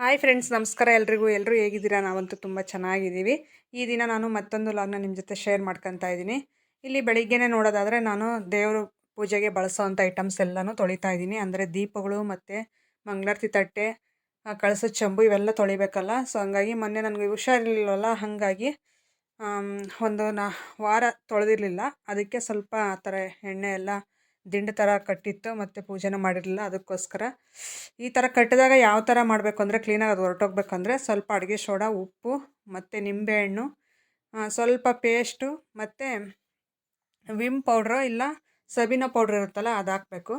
Hi friends ನಮಸ್ಕಾರ ಎಲ್ರಿಗೂ. ಎಲ್ಲರೂ ಹೇಗಿದ್ದೀರಾ? ನಾವಂತೂ ತುಂಬ ಚೆನ್ನಾಗಿದ್ದೀವಿ. ಈ ದಿನ ನಾನು ಮತ್ತೊಂದು ಲಾಗ್ನ ನಿಮ್ಮ ಜೊತೆ ಶೇರ್ ಮಾಡ್ಕೊತಾ ಇದ್ದೀನಿ. ಇಲ್ಲಿ ಬೆಳಿಗ್ಗೆನೇ ನೋಡೋದಾದರೆ ನಾನು ದೇವರು ಪೂಜೆಗೆ ಬಳಸೋವಂಥ ಐಟಮ್ಸ್ ಎಲ್ಲನೂ ತೊಳಿತಾ ಇದ್ದೀನಿ. ಅಂದರೆ ದೀಪಗಳು ಮತ್ತು ಮಂಗಳಾರತಿ ತಟ್ಟೆ ಕಳಸದ ಚಂಬು ಇವೆಲ್ಲ ತೊಳಿಬೇಕಲ್ಲ. ಸೊ ಹಂಗಾಗಿ ಮೊನ್ನೆ ನನಗೆ ಹುಷಾರಿರ್ಲಿಲ್ವಲ್ಲ? ಹಾಗಾಗಿ ಒಂದು ನಾ ವಾರ ತೊಳೆದಿರಲಿಲ್ಲ. ಅದಕ್ಕೆ ಸ್ವಲ್ಪ ಆ ಥರ ಎಣ್ಣೆ ಎಲ್ಲ ದಿಂಡು ಥರ ಕಟ್ಟಿತ್ತು ಮತ್ತು ಪೂಜೆನೂ ಮಾಡಿರಲಿಲ್ಲ ಅದಕ್ಕೋಸ್ಕರ. ಈ ಥರ ಕಟ್ಟಿದಾಗ ಯಾವ ಥರ ಮಾಡಬೇಕು ಅಂದರೆ ಕ್ಲೀನಾಗಿ ಅದು ಹೊರಟೋಗ್ಬೇಕಂದ್ರೆ ಸ್ವಲ್ಪ ಅಡುಗೆ ಸೋಡಾ, ಉಪ್ಪು ಮತ್ತು ನಿಂಬೆಹಣ್ಣು ಸ್ವಲ್ಪ ಪೇಸ್ಟು ಮತ್ತು ವಿಮ್ ಪೌಡ್ರು ಇಲ್ಲ ಸಬೀನ ಪೌಡ್ರ್ ಇರುತ್ತಲ್ಲ ಅದು ಹಾಕಬೇಕು.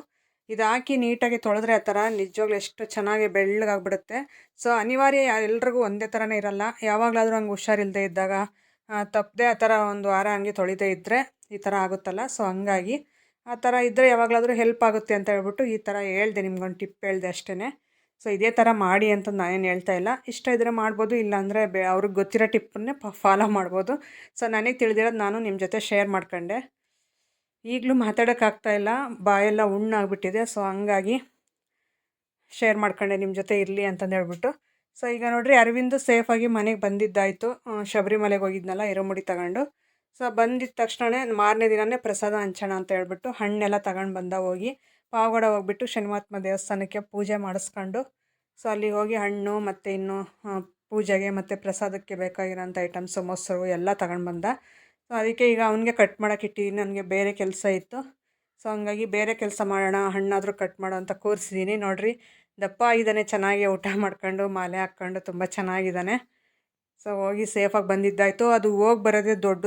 ಇದು ಹಾಕಿ ನೀಟಾಗಿ ತೊಳೆದ್ರೆ ಆ ಥರ ನಿಜವಾಗ್ಲೂ ಎಷ್ಟು ಚೆನ್ನಾಗಿ ಬೆಳ್ಳಗಾಗ್ಬಿಡುತ್ತೆ. ಸೊ ಅನಿವಾರ್ಯ ಎಲ್ರಿಗೂ ಒಂದೇ ಥರನೇ ಇರಲ್ಲ. ಯಾವಾಗಲಾದರೂ ಹಂಗೆ ಹುಷಾರಿಲ್ಲದೆ ಇದ್ದಾಗ ತಪ್ಪದೆ ಆ ಥರ ಒಂದು ವಾರ ಹಂಗೆ ತೊಳಿದೇ ಇದ್ದರೆ ಈ ಥರ ಆಗುತ್ತಲ್ಲ. ಸೊ ಹಂಗಾಗಿ ಆ ಥರ ಇದ್ದರೆ ಯಾವಾಗಲಾದರೂ ಹೆಲ್ಪ್ ಆಗುತ್ತೆ ಅಂತ ಹೇಳ್ಬಿಟ್ಟು ಈ ಥರ ಹೇಳ್ದೆ ನಿಮ್ಗೊಂದು ಟಿಪ್ ಹೇಳ್ದೆ ಅಷ್ಟೇ ಸೊ ಇದೇ ಥರ ಮಾಡಿ ಅಂತ ನಾನೇನು ಹೇಳ್ತಾ ಇಲ್ಲ. ಇಷ್ಟ ಇದ್ದರೆ ಮಾಡ್ಬೋದು, ಇಲ್ಲಾಂದರೆ ಬೇ, ಅವ್ರಿಗೆ ಗೊತ್ತಿರೋ ಟಿಪ್ಪನ್ನೇ ಫಾಲೋ ಮಾಡ್ಬೋದು. ಸೊ ನನಗೆ ತಿಳಿದಿರೋದು ನಾನು ನಿಮ್ಮ ಜೊತೆ ಶೇರ್ ಮಾಡ್ಕೊಂಡೆ. ಈಗಲೂ ಮಾತಾಡೋಕ್ಕಾಗ್ತಾ ಇಲ್ಲ. ಬಾಯೆಲ್ಲ ಹುಣ್ಣಾಗ್ಬಿಟ್ಟಿದೆ ಸೊ ಹಂಗಾಗಿ ಶೇರ್ ಮಾಡ್ಕೊಂಡೆ ನಿಮ್ಮ ಜೊತೆ ಇರಲಿ ಅಂತಂದು ಹೇಳ್ಬಿಟ್ಟು. ಸೊ ಈಗ ನೋಡಿರಿ, ಅರವಿಂದ್ ಸೇಫಾಗಿ ಮನೆಗೆ ಬಂದಿದ್ದಾಯಿತು. ಶಬರಿಮಲೆಗೆ ಹೋಗಿದ್ನಲ್ಲ ಎರಮುಡಿ ತಗೊಂಡು. ಸೊ ಬಂದಿದ್ದ ತಕ್ಷಣವೇ ಮಾರನೇ ದಿನವೇ ಪ್ರಸಾದ ಹಂಚೋಣ ಅಂತ ಹೇಳ್ಬಿಟ್ಟು ಹಣ್ಣೆಲ್ಲ ತಗೊಂಡು ಬಂದ ಹೋಗಿ ಪಾವಗಡ ಹೋಗ್ಬಿಟ್ಟು ಶನಿಮಾತ್ಮ ದೇವಸ್ಥಾನಕ್ಕೆ ಪೂಜೆ ಮಾಡಿಸ್ಕೊಂಡು, ಸೊ ಅಲ್ಲಿಗೆ ಹೋಗಿ ಹಣ್ಣು ಮತ್ತು ಇನ್ನು ಪೂಜೆಗೆ ಮತ್ತು ಪ್ರಸಾದಕ್ಕೆ ಬೇಕಾಗಿರೋಂಥ ಐಟಮ್ಸು ಮೊಸರು ಎಲ್ಲ ತಗೊಂಡು ಬಂದ. ಸೊ ಅದಕ್ಕೆ ಈಗ ಅವನಿಗೆ ಕಟ್ ಮಾಡೋಕೆ ಇಟ್ಟಿದ್ದೀನಿ ನನಗೆ ಬೇರೆ ಕೆಲಸ ಇತ್ತು. ಸೊ ಹಂಗಾಗಿ ಬೇರೆ ಕೆಲಸ ಮಾಡೋಣ, ಹಣ್ಣಾದರೂ ಕಟ್ ಮಾಡೋ ಅಂತ ಕೂರಿಸಿದ್ದೀನಿ ನೋಡಿರಿ, ದಪ್ಪ ಆಗಿದ್ದಾನೆ, ಚೆನ್ನಾಗಿ ಊಟ ಮಾಡ್ಕೊಂಡು, ಮಾಲೆ ಹಾಕ್ಕೊಂಡು, ತುಂಬ ಚೆನ್ನಾಗಿದ್ದಾನೆ. ಸೊ ಹೋಗಿ ಸೇಫಾಗಿ ಬಂದಿದ್ದಾಯಿತು. ಅದು ಹೋಗಿ ಬರೋದೇ ದೊಡ್ಡ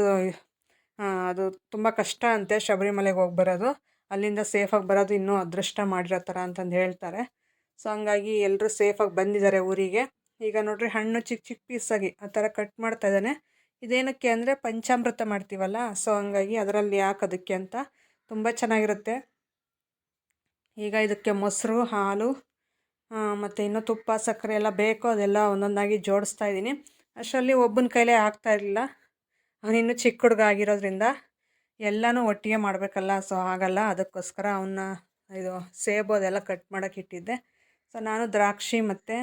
ಅದು ತುಂಬ ಕಷ್ಟ ಅಂತೆ ಶಬರಿಮಲೆಗೆ ಹೋಗಿ ಬರೋದು. ಅಲ್ಲಿಂದ ಸೇಫಾಗಿ ಬರೋದು ಇನ್ನೂ ಅದೃಷ್ಟ ಮಾಡಿರೋ ಥರ ಅಂತಂದು ಹೇಳ್ತಾರೆ. ಸೊ, ಹಂಗಾಗಿ ಎಲ್ಲರೂ ಸೇಫಾಗಿ ಬಂದಿದ್ದಾರೆ ಊರಿಗೆ. ಈಗ ನೋಡಿರಿ ಹಣ್ಣು ಚಿಕ್ಕ ಚಿಕ್ಕ ಪೀಸಾಗಿ ಆ ಥರ ಕಟ್ ಮಾಡ್ತಾ ಇದ್ದಾನೆ. ಇದೇನಕ್ಕೆ ಅಂದರೆ ಪಂಚಾಮೃತ ಮಾಡ್ತೀವಲ್ಲ, ಸೊ, ಹಂಗಾಗಿ ಅದರಲ್ಲಿ ಹಾಕೋದಕ್ಕೆ ಅಂತ ತುಂಬ ಚೆನ್ನಾಗಿರುತ್ತೆ. ಈಗ ಇದಕ್ಕೆ ಮೊಸರು, ಹಾಲು ಮತ್ತು ಇನ್ನೂ ತುಪ್ಪ, ಸಕ್ಕರೆ ಎಲ್ಲ ಬೇಕೋ ಅದೆಲ್ಲ ಒಂದೊಂದಾಗಿ ಜೋಡಿಸ್ತಾ ಇದ್ದೀನಿ. ಅಷ್ಟರಲ್ಲಿ ಒಬ್ಬನ ಕೈಲೇ ಆಗ್ತಾ ಇರಲಿಲ್ಲ. ಅವನಿನ್ನೂ ಚಿಕ್ಕ ಹುಡುಗ ಆಗಿರೋದ್ರಿಂದ ಎಲ್ಲನೂ ಒಟ್ಟಿಗೆ ಮಾಡಬೇಕಲ್ಲ, ಸೊ ಆಗಲ್ಲ ಅದಕ್ಕೋಸ್ಕರ ಅವನ್ನ ಇದು ಸೇಬು ಅದೆಲ್ಲ ಕಟ್ ಮಾಡೋಕೆ ಇಟ್ಟಿದ್ದೆ. ಸೊ ನಾನು ದ್ರಾಕ್ಷಿ ಮತ್ತು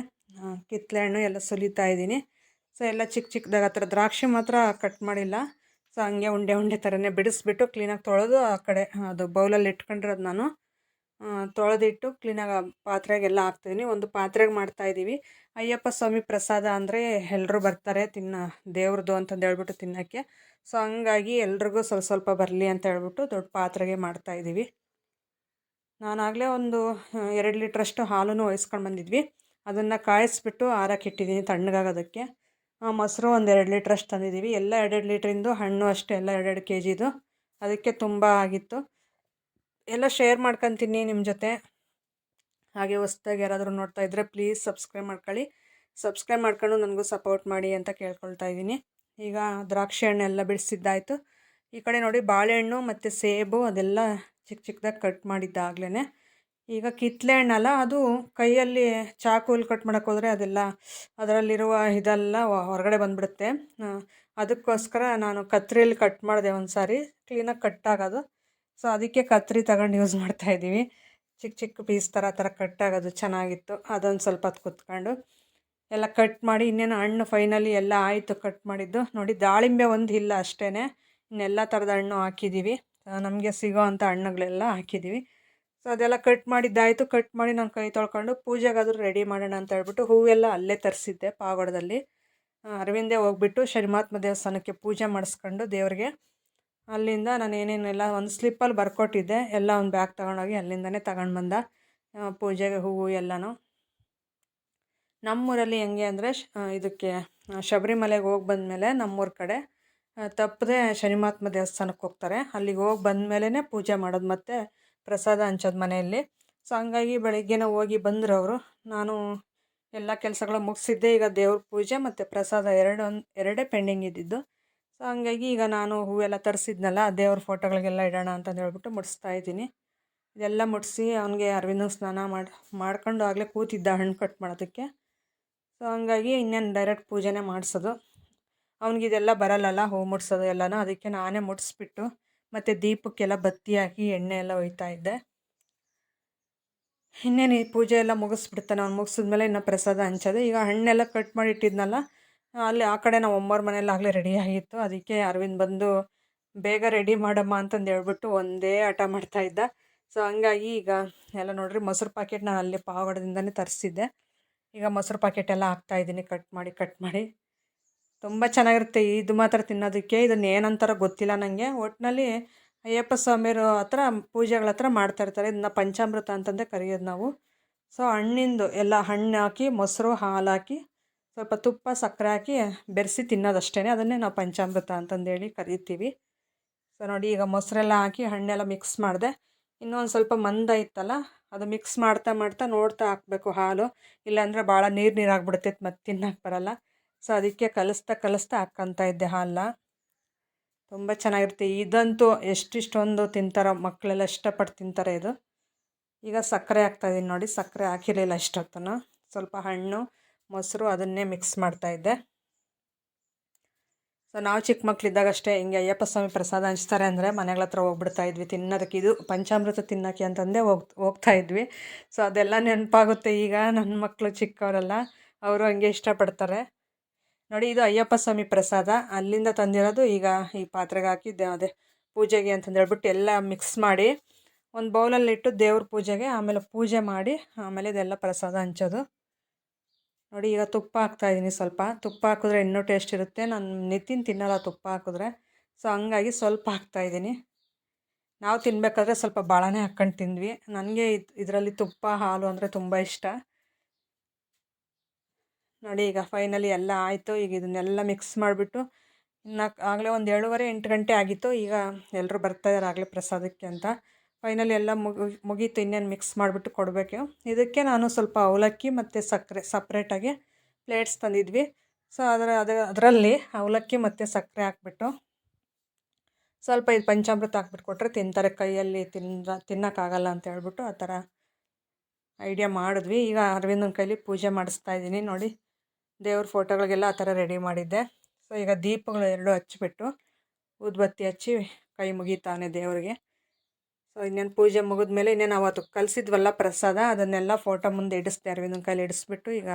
ಕಿತ್ತಳೆ ಹಣ್ಣು ಎಲ್ಲ ಸುಲಿತಾ ಇದ್ದೀನಿ. ಸೊ ಎಲ್ಲ ಚಿಕ್ಕ ಚಿಕ್ಕದಾಗ ಹತ್ರ ದ್ರಾಕ್ಷಿ ಮಾತ್ರ ಕಟ್ ಮಾಡಿಲ್ಲ. ಸೊ ಹಂಗೆ ಉಂಡೆ ಉಂಡೆ ಥರನೇ ಬಿಡಿಸ್ಬಿಟ್ಟು ಕ್ಲೀನಾಗಿ ತೊಳೆದು ಆ ಕಡೆ ಅದು ಬೌಲಲ್ಲಿ ಇಟ್ಕೊಂಡಿರೋದು ನಾನು. ತೊಳೆದಿಟ್ಟು ಕ್ಲೀನಾಗಿ ಪಾತ್ರೆಗೆಲ್ಲ ಹಾಕ್ತಿದ್ದೀನಿ ಒಂದು ಪಾತ್ರೆಗೆ ಮಾಡ್ತಾಯಿದ್ದೀವಿ ಅಯ್ಯಪ್ಪ ಸ್ವಾಮಿ ಪ್ರಸಾದ ಅಂದರೆ ಎಲ್ಲರೂ ಬರ್ತಾರೆ ತಿನ್ನ, ದೇವ್ರದ್ದು ಅಂತಂದು ಹೇಳ್ಬಿಟ್ಟು ತಿನ್ನೋಕ್ಕೆ. ಸೊ ಹಂಗಾಗಿ ಎಲ್ರಿಗೂ ಸ್ವಲ್ಪ ಸ್ವಲ್ಪ ಬರಲಿ ಅಂತ ಹೇಳ್ಬಿಟ್ಟು ದೊಡ್ಡ ಪಾತ್ರೆಗೆ ಮಾಡ್ತಾಯಿದ್ದೀವಿ ನಾನಾಗಲೇ ಒಂದು ಎರಡು ಲೀಟ್ರಷ್ಟು ಹಾಲನ್ನು ಒಯ್ಸ್ಕೊಂಡು ಬಂದಿದ್ವಿ. ಅದನ್ನು ಕಾಯಿಸ್ಬಿಟ್ಟು ಆರಕ್ಕೆ ಇಟ್ಟಿದ್ದೀನಿ ತಣ್ಣಗಾಗೋದಕ್ಕೆ ಮೊಸರು ಒಂದು ಎರಡು ಲೀಟ್ರಷ್ಟು ತಂದಿದ್ದೀವಿ ಎಲ್ಲ ಎರಡೆರಡು ಲೀಟ್ರಿಂದು ಹಣ್ಣು ಅಷ್ಟೇ, ಎಲ್ಲ ಎರಡೆರಡು ಕೆ ಜಿದು ಅದಕ್ಕೆ ತುಂಬ ಆಗಿತ್ತು. ಎಲ್ಲ ಶೇರ್ ಮಾಡ್ಕೊತೀನಿ ನಿಮ್ಮ ಜೊತೆ. ಹಾಗೆ ಹೊಸ್ದಾಗಿ ಯಾರಾದರೂ ನೋಡ್ತಾ ಇದ್ದರೆ ಪ್ಲೀಸ್ ಸಬ್ಸ್ಕ್ರೈಬ್ ಮಾಡ್ಕೊಳ್ಳಿ. ಸಬ್ಸ್ಕ್ರೈಬ್ ಮಾಡ್ಕೊಂಡು ನನಗೂ ಸಪೋರ್ಟ್ ಮಾಡಿ ಅಂತ ಕೇಳ್ಕೊಳ್ತಾ ಇದ್ದೀನಿ. ಈಗ ದ್ರಾಕ್ಷಿ ಹಣ್ಣೆಲ್ಲ ಬಿಡಿಸಿದ್ದಾಯಿತು. ಈ ಕಡೆ ನೋಡಿ ಬಾಳೆಹಣ್ಣು ಮತ್ತು ಸೇಬು ಅದೆಲ್ಲ ಚಿಕ್ಕ ಚಿಕ್ಕದಾಗಿ ಕಟ್ ಮಾಡಿದ್ದಾಗಲೇ ಈಗ ಕಿತ್ತಲೆ ಹಣ್ಣಲ್ಲ ಅದು ಕೈಯಲ್ಲಿ ಚಾಕುವಲ್ಲಿ ಕಟ್ ಮಾಡೋಕೆ ಹೋದರೆ ಅದೆಲ್ಲ ಅದರಲ್ಲಿರುವ ಇದೆಲ್ಲ ಹೊರಗಡೆ ಬಂದುಬಿಡುತ್ತೆ. ಅದಕ್ಕೋಸ್ಕರ ನಾನು ಕತ್ರಿಯಲ್ಲಿ ಕಟ್ ಮಾಡಿದೆ ಒಂದು ಸಾರಿ ಕ್ಲೀನಾಗಿ ಕಟ್ ಆಗೋದು. ಸೊ ಅದಕ್ಕೆ ಕತ್ರಿ ತಗೊಂಡು ಯೂಸ್ ಮಾಡ್ತಾ ಇದ್ದೀವಿ. ಚಿಕ್ಕ ಚಿಕ್ಕ ಪೀಸ್ ಥರ ಥರ ಕಟ್ ಆಗೋದು ಚೆನ್ನಾಗಿತ್ತು. ಅದೊಂದು ಸ್ವಲ್ಪ ಹೊತ್ತು ಕುತ್ಕೊಂಡು. ಎಲ್ಲ ಕಟ್ ಮಾಡಿ, ಇನ್ನೇನು ಹಣ್ಣು ಫೈನಲಿ ಎಲ್ಲ ಆಯಿತು ಕಟ್ ಮಾಡಿದ್ದು. ನೋಡಿ, ದಾಳಿಂಬೆ ಒಂದು ಇಲ್ಲ ಅಷ್ಟೇ ಇನ್ನೆಲ್ಲ ಥರದ ಹಣ್ಣು ಹಾಕಿದ್ದೀವಿ ನಮಗೆ ಸಿಗೋ ಅಂಥ ಹಣ್ಣುಗಳೆಲ್ಲ ಹಾಕಿದ್ದೀವಿ ಸೊ ಅದೆಲ್ಲ ಕಟ್ ಮಾಡಿದ್ದಾಯಿತು. ಕಟ್ ಮಾಡಿ ನಾನು ಕೈ ತೊಳ್ಕೊಂಡು ಪೂಜೆಗಾದರೂ ರೆಡಿ ಮಾಡೋಣ ಅಂತ ಹೇಳ್ಬಿಟ್ಟು ಹೂವೆಲ್ಲ ಅಲ್ಲೇ ತರಿಸಿದ್ದೆ ಪಾವಗಡದಲ್ಲಿ. ಅರವಿಂದೇ ಹೋಗ್ಬಿಟ್ಟು ಶನಿಮಾತ್ಮ ದೇವಸ್ಥಾನಕ್ಕೆ ಪೂಜೆ ಮಾಡಿಸ್ಕೊಂಡು ದೇವ್ರಿಗೆ. ಅಲ್ಲಿಂದ ನಾನು ಏನೇನೆಲ್ಲ ಒಂದು ಸ್ಲಿಪ್ಪಲ್ಲಿ ಬರ್ಕೊಟ್ಟಿದ್ದೆ, ಎಲ್ಲ ಒಂದು ಬ್ಯಾಗ್ ತೊಗೊಂಡೋಗಿ ಅಲ್ಲಿಂದನೇ ತಗೊಂಡು ಬಂದ. ಪೂಜೆಗೆ ಹೂವು ಎಲ್ಲನೂ. ನಮ್ಮೂರಲ್ಲಿ ಹೆಂಗೆ ಅಂದರೆ ಇದಕ್ಕೆ ಶಬರಿಮಲೆಗೆ ಹೋಗಿ ಬಂದಮೇಲೆ ನಮ್ಮೂರ ಕಡೆ ತಪ್ಪದೆ ಶನಿಮಾತ್ಮ ದೇವಸ್ಥಾನಕ್ಕೆ ಹೋಗ್ತಾರೆ. ಅಲ್ಲಿಗೆ ಹೋಗಿ ಬಂದಮೇಲೆ ಪೂಜೆ ಮಾಡೋದು ಮತ್ತು ಪ್ರಸಾದ ಹಂಚೋದು ಮನೆಯಲ್ಲಿ. ಸೊ ಹಂಗಾಗಿ ಬೆಳಗ್ಗೆನೇ ಹೋಗಿ ಬಂದರು ಅವರು ನಾನು ಎಲ್ಲ ಕೆಲಸಗಳು ಮುಗಿಸಿದ್ದೆ. ಈಗ ದೇವ್ರ ಪೂಜೆ ಮತ್ತು ಪ್ರಸಾದ ಎರಡೊಂದು ಎರಡೇ ಪೆಂಡಿಂಗ್ ಇದ್ದಿದ್ದು. ಸೊ ಹಂಗಾಗಿ ಈಗ ನಾನು ಹೂವೆಲ್ಲ ತರಿಸಿದ್ನಲ್ಲ ದೇವ್ರ ಫೋಟೋಗಳಿಗೆಲ್ಲ ಇಡೋಣ ಅಂತಂದು ಹೇಳ್ಬಿಟ್ಟು ಮುಡಿಸ್ತಾ ಇದ್ದೀನಿ. ಇದೆಲ್ಲ ಮುಡಿಸಿ ಅವನಿಗೆ ಅರವಿಂದನ ಸ್ನಾನ ಮಾಡಿ, ಮಾಡ್ಕೊಂಡು ಆಗಲೇ ಕೂತಿದ್ದ ಹಣ್ಣು ಕಟ್ ಮಾಡೋದಕ್ಕೆ. ಸೊ ಹಂಗಾಗಿ ಇನ್ನೇನು ಡೈರೆಕ್ಟ್ ಪೂಜೆನೇ ಮಾಡಿಸೋದು. ಅವನಿಗಿದೆಲ್ಲ ಬರಲ್ಲಲ್ಲ, ಹೂ ಮುಟ್ಸೋದು ಎಲ್ಲನೂ, ಅದಕ್ಕೆ ನಾನೇ ಮುಡಿಸ್ಬಿಟ್ಟು ಮತ್ತು ದೀಪಕ್ಕೆಲ್ಲ ಬತ್ತಿ ಹಾಕಿ ಎಣ್ಣೆ ಎಲ್ಲ ಒಯ್ತಾ ಇದ್ದೆ. ಇನ್ನೇನು ಈ ಪೂಜೆ ಎಲ್ಲ ಮುಗಿಸ್ಬಿಡ್ತಾನೆ ಅವ್ನು. ಮುಗಿಸಿದ್ಮೇಲೆ ಇನ್ನು ಪ್ರಸಾದ ಹಂಚೋದು. ಈಗ ಹಣ್ಣೆಲ್ಲ ಕಟ್ ಮಾಡಿ ಇಟ್ಟಿದ್ನಲ್ಲ ಅಲ್ಲಿ ಆ ಕಡೆ ನಾವು ಮನೇಲಿ ಆಗಲೇ ರೆಡಿ ಆಗಿತ್ತು. ಅದಕ್ಕೆ ಅರವಿಂದ್ ಬಂದು, ಬೇಗ ರೆಡಿ ಮಾಡಮ್ಮ ಅಂತಂದು ಹೇಳ್ಬಿಟ್ಟು ಒಂದೇ ಹಠ ಮಾಡ್ತಾಯಿದ್ದ ಸೊ ಹಂಗಾಗಿ ಈಗ ಎಲ್ಲ ನೋಡ್ರಿ ಮೊಸರು ಪ್ಯಾಕೆಟ್ ನಾನು ಅಲ್ಲಿ ಪಾವಗಡದಿಂದನೇ ತರಿಸಿದ್ದೆ. ಈಗ ಮೊಸರು ಪ್ಯಾಕೆಟ್ ಎಲ್ಲ ಹಾಕ್ತಾ ಇದ್ದೀನಿ. ಕಟ್ ಮಾಡಿ ಕಟ್ ಮಾಡಿ. ತುಂಬ ಚೆನ್ನಾಗಿರುತ್ತೆ. ಇದು ಮಾತ್ರ ತಿನ್ನೋದಕ್ಕೆ. ಇದನ್ನ ಏನಂತಾರ ಗೊತ್ತಿಲ್ಲ ನನಗೆ ಒಟ್ಟಿನಲ್ಲಿ ಅಯ್ಯಪ್ಪ ಸ್ವಾಮಿಯರು ಹತ್ರ, ಪೂಜೆಗಳ ಹತ್ರ ಮಾಡ್ತಾಯಿರ್ತಾರೆ ಇದನ್ನ ಪಂಚಾಮೃತ ಅಂತಂದೇ ಕರೆಯೋದು ನಾವು. ಸೊ ಹಣ್ಣಿಂದು ಎಲ್ಲ ಹಣ್ಣು ಹಾಕಿ, ಮೊಸರು ಹಾಲು ಹಾಕಿ ಸ್ವಲ್ಪ ತುಪ್ಪ, ಸಕ್ಕರೆ ಹಾಕಿ ಬೆರೆಸಿ ತಿನ್ನೋದಷ್ಟೇ ಅದನ್ನೇ ನಾವು ಪಂಚಾಮೃತ ಅಂತಂದೇಳಿ ಕರಿತೀವಿ. ಸೊ ನೋಡಿ ಈಗ ಮೊಸರೆಲ್ಲ ಹಾಕಿ ಹಣ್ಣೆಲ್ಲ ಮಿಕ್ಸ್ ಮಾಡಿದೆ. ಇನ್ನೊಂದು ಸ್ವಲ್ಪ ಮಂದ ಇತ್ತಲ್ಲ, ಅದು ಮಿಕ್ಸ್ ಮಾಡ್ತಾ ಮಾಡ್ತಾ ನೋಡ್ತಾ ಹಾಕಬೇಕು ಹಾಲು. ಇಲ್ಲಾಂದರೆ ಭಾಳ ನೀರು ನೀರು ಆಗಿಬಿಡ್ತೈತೆ ಮತ್ತು ತಿನ್ನಕ್ಕೆ ಬರಲ್ಲ. ಸೊ ಅದಕ್ಕೆ ಕಲಿಸ್ತಾ ಕಲಿಸ್ತಾ ಹಾಕ್ಕೊತಾ ಇದ್ದೆ ಹಾಲನ್ನ ತುಂಬ ಚೆನ್ನಾಗಿರುತ್ತೆ. ಇದಂತೂ ಎಷ್ಟಿಷ್ಟೊಂದು ತಿಂತಾರೋ ಮಕ್ಕಳೆಲ್ಲ ಇಷ್ಟಪಟ್ಟು ತಿಂತಾರೆ ಇದು. ಈಗ ಸಕ್ಕರೆ ಹಾಕ್ತಾಯಿದ್ದೀನಿ ನೋಡಿ, ಸಕ್ಕರೆ ಹಾಕಿರಲಿಲ್ಲ ಇಷ್ಟೊತ್ತನ. ಸ್ವಲ್ಪ ಹಣ್ಣು ಮೊಸರು ಅದನ್ನೇ ಮಿಕ್ಸ್ ಮಾಡ್ತಾ ಇದ್ದೆ. ಸೊ ನಾವು ಚಿಕ್ಕ ಮಕ್ಕಳಿದ್ದಾಗ ಅಷ್ಟೇ ಹಿಂಗೆ ಅಯ್ಯಪ್ಪ ಸ್ವಾಮಿ ಪ್ರಸಾದ ಹಂಚ್ತಾರೆ ಅಂದರೆ ಮನೆಗಳ ಹತ್ರ ಹೋಗ್ಬಿಡ್ತಾ ಇದ್ವಿ. ತಿನ್ನೋದಕ್ಕೆ ಇದು ಪಂಚಾಮೃತ ತಿನ್ನೋಕ್ಕೆ ಅಂತಂದೇ ಹೋಗ್ ಹೋಗ್ತಾ ಇದ್ವಿ. ಸೊ ಅದೆಲ್ಲ ನೆನಪಾಗುತ್ತೆ ಈಗ ನನ್ನ ಮಕ್ಕಳು ಚಿಕ್ಕವರೆಲ್ಲ, ಅವರು ಹಂಗೆ ಇಷ್ಟಪಡ್ತಾರೆ. ನೋಡಿ, ಇದು ಅಯ್ಯಪ್ಪ ಸ್ವಾಮಿ ಪ್ರಸಾದ. ಅಲ್ಲಿಂದ ತಂದಿರೋದು ಈಗ ಈ ಪಾತ್ರೆಗೆ ಹಾಕಿ ಅದೇ ಪೂಜೆಗೆ ಅಂತಂದೇಳ್ಬಿಟ್ಟು ಎಲ್ಲ ಮಿಕ್ಸ್ ಮಾಡಿ ಒಂದು ಬೌಲಲ್ಲಿಟ್ಟು ದೇವ್ರ ಪೂಜೆಗೆ ಆಮೇಲೆ ಪೂಜೆ ಮಾಡಿ ಆಮೇಲೆ ಇದೆಲ್ಲ ಪ್ರಸಾದ ಹಂಚೋದು. ನೋಡಿ, ಈಗ ತುಪ್ಪ ಹಾಕ್ತಾಯಿದ್ದೀನಿ ಸ್ವಲ್ಪ. ತುಪ್ಪ ಹಾಕಿದ್ರೆ ಇನ್ನೂ ಟೇಸ್ಟ್ ಇರುತ್ತೆ. ನಾನು ನಿತಿನ್ ತಿನ್ನಲ್ಲ ತುಪ್ಪ ಹಾಕಿದ್ರೆ. ಸೊ ಹಂಗಾಗಿ ಸ್ವಲ್ಪ ಹಾಕ್ತಾಯಿದ್ದೀನಿ ನಾವು ತಿನ್ನಬೇಕಾದ್ರೆ ಸ್ವಲ್ಪ ಭಾಳನೇ ಹಾಕ್ಕೊಂಡು ತಿಂದ್ವಿ. ನನಗೆ ಇದರಲ್ಲಿ ತುಪ್ಪ, ಹಾಲು ಅಂದರೆ ತುಂಬ ಇಷ್ಟ. ನೋಡಿ, ಈಗ ಫೈನಲಿ ಎಲ್ಲ ಆಯಿತು. ಈಗ ಇದನ್ನೆಲ್ಲ ಮಿಕ್ಸ್ ಮಾಡಿಬಿಟ್ಟು ಇನ್ನು ಆಗಲೇ ಒಂದು ಏಳುವರೆ ಎಂಟು ಗಂಟೆ ಆಗಿತ್ತು. ಈಗ ಎಲ್ಲರೂ ಬರ್ತಾಯಿದ್ದಾರೆ ಆಗಲೇ ಪ್ರಸಾದಕ್ಕೆ ಅಂತ. ಫೈನಲಿ ಎಲ್ಲ ಮುಗಿ, ಮುಗೀತು, ಇನ್ನೇನು ಮಿಕ್ಸ್ ಮಾಡಿಬಿಟ್ಟು ಕೊಡಬೇಕು. ಇದಕ್ಕೆ ನಾನು ಸ್ವಲ್ಪ ಅವಲಕ್ಕಿ ಮತ್ತು ಸಕ್ಕರೆ ಸಪ್ರೇಟಾಗಿ ಪ್ಲೇಟ್ಸ್ ತಂದಿದ್ವಿ. ಸೊ ಅದರ, ಅದ, ಅದರಲ್ಲಿ ಅವಲಕ್ಕಿ ಮತ್ತು ಸಕ್ಕರೆ ಹಾಕ್ಬಿಟ್ಟು ಸ್ವಲ್ಪ ಇದು ಪಂಚಾಮೃತ ಹಾಕ್ಬಿಟ್ಟು ಕೊಟ್ಟರೆ ತಿಂತಾರೆ. ಕೈಯಲ್ಲಿ ತಿನ್ನ ತಿನ್ನೋಕ್ಕಾಗಲ್ಲ ಅಂತ ಹೇಳ್ಬಿಟ್ಟು ಆ ಥರ ಐಡಿಯಾ ಮಾಡಿದ್ವಿ. ಈಗ ಅರವಿಂದನ ಕೈಲಿ ಪೂಜೆ ಮಾಡಿಸ್ತಾ ಇದ್ದೀನಿ. ನೋಡಿ, ದೇವ್ರ ಫೋಟೋಗಳಿಗೆಲ್ಲ ಆ ಥರ ರೆಡಿ ಮಾಡಿದ್ದೆ. ಸೊ ಈಗ ದೀಪಗಳು ಎರಡು ಹಚ್ಚಿಬಿಟ್ಟು, ಊದ್ಬತ್ತಿ ಹಚ್ಚಿ ಕೈ ಮುಗಿತಾನೆ ದೇವರಿಗೆ. ಇನ್ನೇನು ಪೂಜೆ ಮುಗಿದ್ಮೇಲೆ ಇನ್ನೇನು ಅವತ್ತು ಕಲಿಸಿದ್ವಲ್ಲ ಪ್ರಸಾದ, ಅದನ್ನೆಲ್ಲ ಫೋಟೋ ಮುಂದೆ ಇಡಿಸ್ತಾ ಇರ್ವಿ. ನನ್ನ ಕೈಲಿ ಇಡಿಸ್ಬಿಟ್ಟು ಈಗ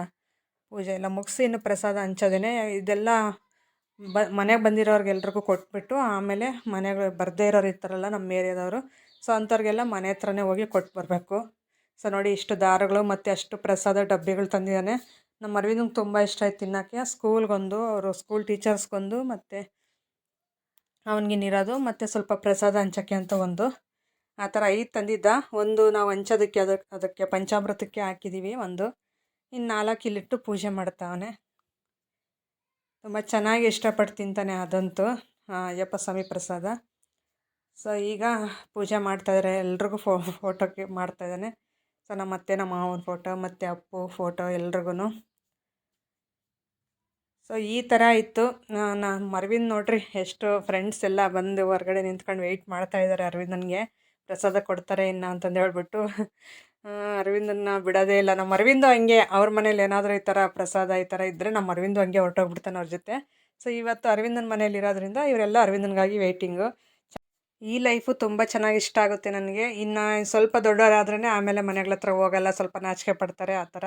ಪೂಜೆ ಎಲ್ಲ ಮುಗಿಸಿ ಇನ್ನು ಪ್ರಸಾದ ಹಂಚೋದೇನೆ. ಇದೆಲ್ಲ ಬ, ಮನೆಗೆ ಬಂದಿರೋರ್ಗೆಲ್ರಿಗೂ ಕೊಟ್ಬಿಟ್ಟು ಆಮೇಲೆ ಮನೆಗೆ ಬರದೇ ಇರೋರು ಇರ್ತಾರಲ್ಲ ನಮ್ಮ ಏರಿಯಾದವರು, ಸೊ ಅಂಥವ್ರಿಗೆಲ್ಲ ಮನೆ ಹತ್ರನೇ ಹೋಗಿ ಕೊಟ್ಟು ಬರಬೇಕು. ಸೊ ನೋಡಿ ಇಷ್ಟು ದಾರಗಳು ಮತ್ತು ಅಷ್ಟು ಪ್ರಸಾದ ಡಬ್ಬಿಗಳು ತಂದಿದ್ದಾನೆ ನಮ್ಮ ಅರವಿಂದಂಗೆ ತುಂಬ ಇಷ್ಟ ಆಯ್ತು ತಿನ್ನೋಕ್ಕೆ. ಸ್ಕೂಲ್ಗೊಂದು, ಅವರು ಸ್ಕೂಲ್ ಟೀಚರ್ಸ್ಗೊಂದು, ಮತ್ತು ಅವನಿಗಿನ್ನಿರೋದು ಮತ್ತು ಸ್ವಲ್ಪ ಪ್ರಸಾದ ಹಂಚೋಕ್ಕೆ ಅಂತ ಒಂದು. ಆ ಥರ ಐದು ತಂದಿದ್ದ. ಒಂದು ನಾವು ಹಂಚೋದಕ್ಕೆ ಅದಕ್ಕೆ ಅದಕ್ಕೆ ಪಂಚಾಮೃತಕ್ಕೆ ಹಾಕಿದ್ದೀವಿ ಒಂದು. ಇನ್ನು ನಾಲ್ಕು ಇಲ್ಲಿಟ್ಟು ಪೂಜೆ ಮಾಡ್ತಾವನೆ. ತುಂಬ ಚೆನ್ನಾಗಿ ಇಷ್ಟಪಟ್ಟು ತಿಂತಾನೆ ಅದಂತೂ ಅಯ್ಯಪ್ಪ ಸ್ವಾಮಿ ಪ್ರಸಾದ. ಸೊ ಈಗ ಪೂಜೆ ಮಾಡ್ತಾಯಿದ್ದಾರೆ ಎಲ್ರಿಗೂ ಫೋ ಫೋಟೋಕ್ಕೆ ಮಾಡ್ತಾಯಿದ್ದಾನೆ ಸೊ ನಮ್ಮ ಅತ್ತೆ, ನಮ್ಮ ಮಾವನ ಫೋಟೋ ಮತ್ತು ಅಪ್ಪು ಫೋಟೋ ಎಲ್ರಿಗೂ ಸೊ ಈ ಥರ ಇತ್ತು. ನಾನು ಅರವಿಂದ್ ನೋಡ್ರಿ, ಎಷ್ಟು ಫ್ರೆಂಡ್ಸ್ ಎಲ್ಲ ಬಂದು ಹೊರಗಡೆ ನಿಂತ್ಕೊಂಡು ವೆಯ್ಟ್ ಮಾಡ್ತಾಯಿದ್ದಾರೆ ಅರವಿಂದನಿಗೆ. ಪ್ರಸಾದ ಕೊಡ್ತಾರೆ ಇನ್ನು ಅಂತಂದು ಹೇಳ್ಬಿಟ್ಟು ಅರವಿಂದನ್ನ ಬಿಡೋದೇ ಇಲ್ಲ. ನಮ್ಮ ಅರವಿಂದು ಹಂಗೆ ಅವ್ರ ಮನೇಲಿ ಏನಾದರೂ ಈ ಥರ ಪ್ರಸಾದ ಈ ಥರ ಇದ್ದರೆ ನಮ್ಮ ಅರವಿಂದು ಹಂಗೆ ಹೊರಟೋಗ್ಬಿಡ್ತಾನೆ ಅವ್ರ ಜೊತೆ. ಸೊ ಇವತ್ತು ಅರವಿಂದನ ಮನೇಲಿ ಇರೋದ್ರಿಂದ ಇವರೆಲ್ಲ ಅರವಿಂದನಿಗಾಗಿ ವೆಯ್ಟಿಂಗು ಈ ಲೈಫು ತುಂಬ ಚೆನ್ನಾಗಿ ಇಷ್ಟ ಆಗುತ್ತೆ ನನಗೆ. ಇನ್ನು ಸ್ವಲ್ಪ ದೊಡ್ಡವರಾದ್ರೇ ಆಮೇಲೆ ಮನೆಗಳ ಹತ್ರ ಹೋಗಲ್ಲ, ಸ್ವಲ್ಪ ನಾಚಿಕೆ ಪಡ್ತಾರೆ ಆ ಥರ.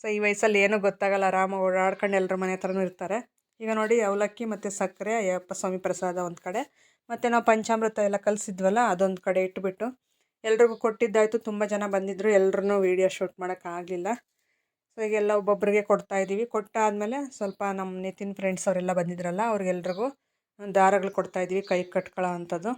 ಸೊ ಈ ವಯಸ್ಸಲ್ಲಿ ಏನೂ ಗೊತ್ತಾಗಲ್ಲ, ಆರಾಮಾಗಿ ಓಡಾಡ್ಕೊಂಡು ಎಲ್ಲರ ಮನೆ ಹತ್ರನೂ ಇರ್ತಾರೆ. ಈಗ ನೋಡಿ ಅವಲಕ್ಕಿ ಮತ್ತು ಸಕ್ಕರೆ, ಅಯ್ಯಪ್ಪ ಸ್ವಾಮಿ ಪ್ರಸಾದ ಒಂದು ಕಡೆ. ಮತ್ತು ನಾವು ಪಂಚಾಮೃತ ಎಲ್ಲ ಕಲಿಸಿದ್ವಲ್ಲ, ಅದೊಂದು ಕಡೆ ಇಟ್ಬಿಟ್ಟು ಎಲ್ರಿಗೂ ಕೊಟ್ಟಿದ್ದಾಯಿತು. ತುಂಬ ಜನ ಬಂದಿದ್ದರು ಎಲ್ಲರೂ ವೀಡಿಯೋ ಶೂಟ್ ಮಾಡೋಕ್ಕಾಗಲಿಲ್ಲ ಸೊ ಈಗೆಲ್ಲ ಒಬ್ಬೊಬ್ಬರಿಗೆ ಕೊಡ್ತಾ ಇದ್ದೀವಿ ಕೊಟ್ಟಾದಮೇಲೆ ಸ್ವಲ್ಪ ನಮ್ಮ ನಿತಿನ್ ಫ್ರೆಂಡ್ಸ್ ಅವರೆಲ್ಲ ಬಂದಿದ್ರಲ್ಲ ಅವ್ರಿಗೆಲ್ರಿಗೂ ದಾರಗಳು ಕೊಡ್ತಾಯಿದ್ದೀವಿ ಕೈ ಕಟ್ಕೊಳ್ಳೋ ಅಂಥದ್ದು.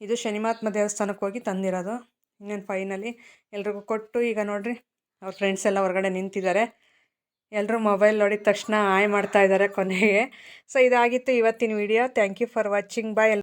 ಇದು ಶನಿಮಾತ್ಮ ದೇವಸ್ಥಾನಕ್ಕೆ ಹೋಗಿ ತಂದಿರೋದು. ಇನ್ನೇನು ಫೈನಲಿ ಎಲ್ರಿಗೂ ಕೊಟ್ಟು, ಈಗ ನೋಡಿರಿ, ಅವ್ರ ಫ್ರೆಂಡ್ಸ್ ಎಲ್ಲ ಹೊರಗಡೆ ನಿಂತಿದ್ದಾರೆ. ಎಲ್ಲರೂ ಮೊಬೈಲ್ ನೋಡಿದ ತಕ್ಷಣ ಆಯ್ ಮಾಡ್ತಾ ಇದ್ದಾರೆ ಕೊನೆಗೆ. ಸೊ ಇದಾಗಿತ್ತು ಇವತ್ತಿನ video thank you for watching bye